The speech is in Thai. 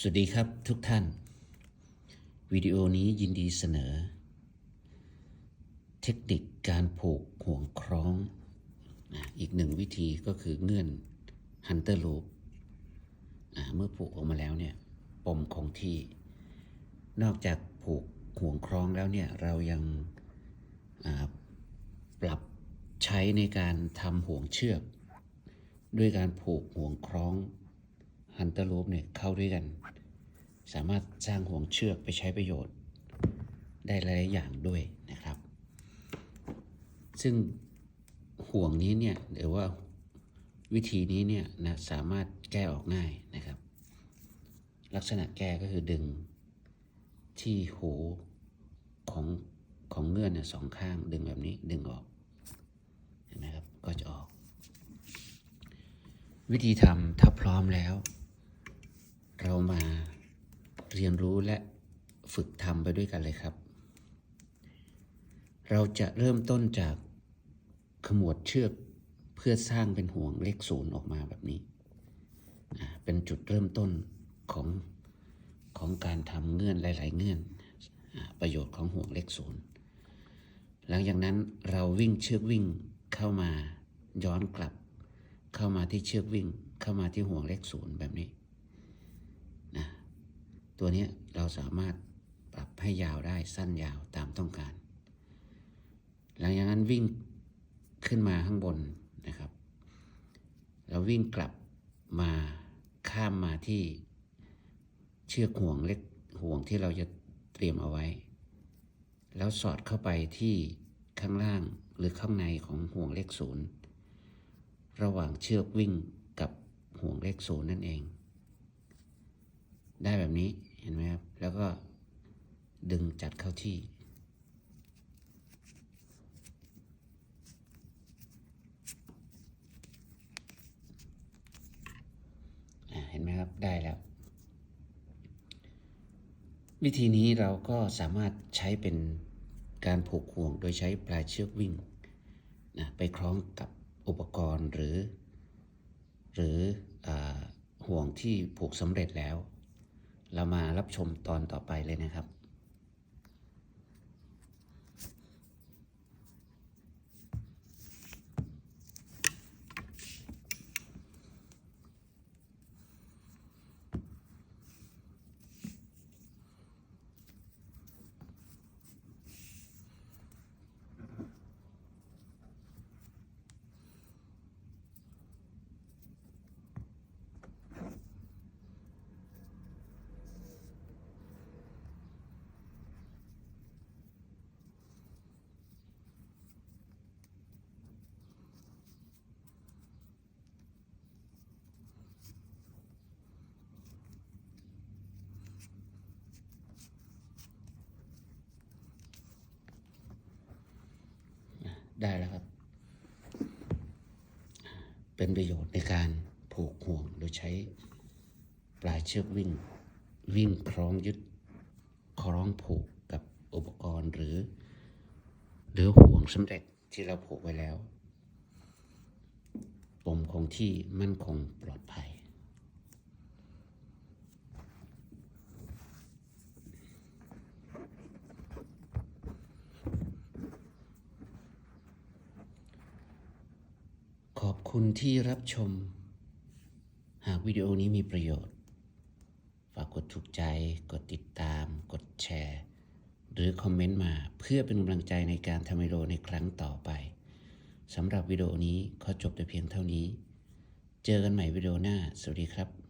สวัสดีครับทุกท่าน วิดีโอนี้ยินดีเสนอ เทคนิคการผูกห่วงคล้อง อีกหนึ่งวิธีก็คือเงื่อน Hunter Loop อ่าเมื่อผูกออกมาแล้วเนี่ยปมคงที่ นอกจากผูกห่วงคล้องแล้วเนี่ยเรายังปรับใช้ในการทำห่วงเชือก ด้วยการผูกห่วงคล้อง ฮันเตอร์ลูปเนี่ยเข้าด้วยกัน สามารถสร้างห่วงเชือกไปใช้ประโยชน์ ได้หลายอย่างด้วยนะครับ ซึ่งห่วงนี้เนี่ยหรือว่าวิธีนี้เนี่ยนะสามารถแก้ออกง่ายนะครับ ลักษณะแก้ก็คือดึงที่หูของของเงื่อนเนี่ยสองข้างดึงแบบนี้ดึงออกเห็นไหมครับก็จะออก วิธีทำถ้าพร้อมแล้ว เรามาเรียนรู้และฝึกทำไปด้วยกันเลยครับ เราจะเริ่มต้นจากขมวดเชือกเพื่อสร้างเป็นห่วงเลขศูนย์ออกมาแบบนี้ เป็นจุดเริ่มต้นของของการทำเงื่อนหลาย ๆ เงื่อนอประโยชน์ของห่วงเลขศูนย์ หลังจากนั้นเราวิ่งเชือกวิ่งเข้ามาย้อนกลับ เข้ามาที่เชือกวิ่งเข้ามาที่ห่วงเลขศูนย์แบบนี้ ตัวนี้เราสามารถปรับให้ยาวได้สั้นยาวตามต้องการ หลังจากนั้นวิ่งขึ้นมาข้างบนนะครับ เราวิ่งกลับมาข้ามมาที่เชือกห่วงเล็กห่วงที่เราจะเตรียมเอาไว้ แล้วสอดเข้าไปที่ข้างล่างหรือข้างในของห่วงเลขศูนย์ระหว่างเชือกวิ่งกับห่วงเลขศูนย์นั่นเอง ได้แบบนี้เห็นไหมครับ แล้วก็ดึงจัดเข้าที่ เห็นไหมครับ ได้แล้ว วิธีนี้เราก็สามารถใช้เป็นการผูกห่วงโดยใช้ปลายเชือกวิ่งนะไปคล้องกับอุปกรณ์หรือ หรืออห่วงที่ผูกสำเร็จแล้ว เรามารับชมตอนต่อไปเลยนะครับ ได้แล้วครับ เป็นประโยชน์ในการผูกห่วงโดยใช้ปลายเชือกวิ่ง วิ่งคล้องยึดคล้องผูกกับอุปกรณ์หรือ หรือห่วงสำเร็จที่เราผูกไว้แล้วปมคงที่มั่นคงปลอดภัย ข อบคุณที่รับชม หากวิดีโอนี้มีประโยชน์ ฝากกดถูกใจ กดติดตาม กดแชร์ หรือคอมเมนต์มาเพื่อเป็นกำลังใจในการทำวิดีโอในครั้งต่อไปสำหรับวิดีโอนี้ขอจบแต่เพียงเท่านี้ เจอกันใหม่วิดีโอหน้า สวัสดีครับ